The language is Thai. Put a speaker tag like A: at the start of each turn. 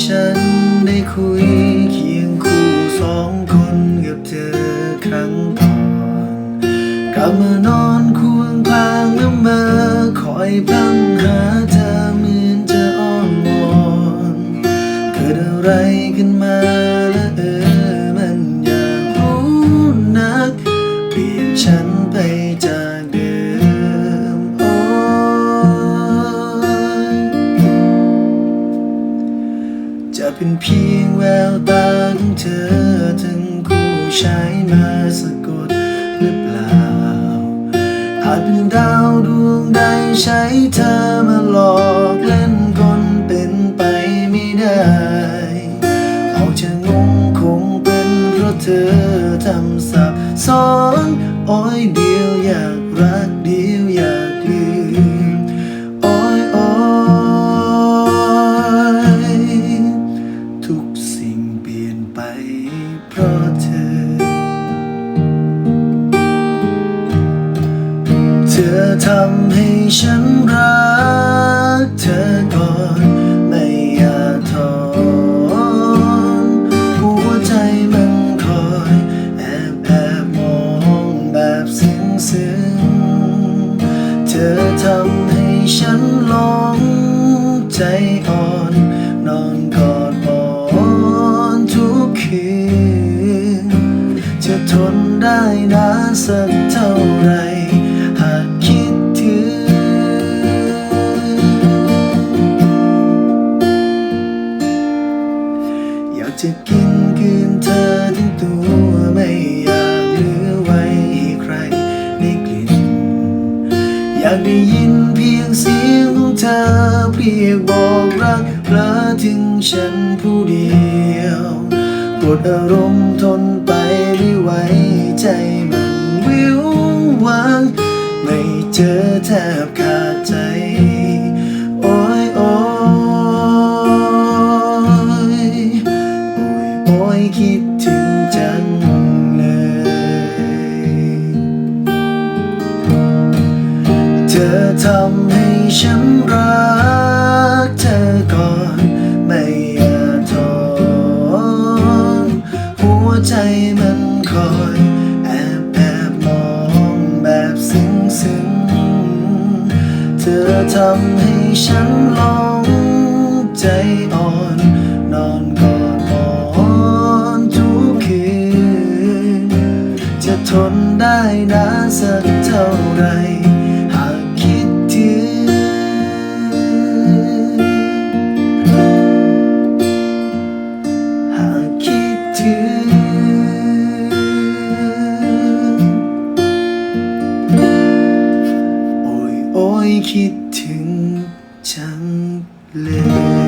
A: ฉันได้คุยเคียงคู่สองคนกับเธอครั้งก่อนกลับมานอนควงกลางน้ำเมาคอยพลังหา จะเป็นเพียงแววตาของเธอทั้งคู่ใช้มาสะกดหรือเปล่าอาจเป็นดาวดวงใดใช้เธอมาหลอกเล่นคนเป็นไปไม่ได้ออกจะงงคงเป็นเพราะเธอทำสับสอน ไปเพราะเธอ เธอทำให้ฉันรักเธอก่อนไม่อยากถอนหัวใจมันคอยแอบแอบมองแบบซึ้งซึ้งเธอทำให้ฉันหลงใจอ่อนนอนกอดหมอน ได้นานสักเท่าไรหากคิดถึง อยากจะกินคืนเธอทั้งตัวไม่อยากเหลือไว้ให้ใครได้กลิ่น อยากได้ยินเพียงเสียงของเธอเพียงบอกรักเพลอถึงฉันผู้เดียว ปวดอารมณ์ทนไปไม่ไหวใจมันวิววังไม่เจอแทบขาดใจ โอ้ยโอ้ยโอ้ยโอ้ยคิดถึงจังเลย เธอทำให้ฉันรัก มันคอยแอบแอบมองแบบซึ้งซึ้งเธอทำให้ฉันหลงใจอ่อน นอนกอดหมอนทุกคืน จะทนได้นานสักเท่าไหร่ คิดถึงจังเลย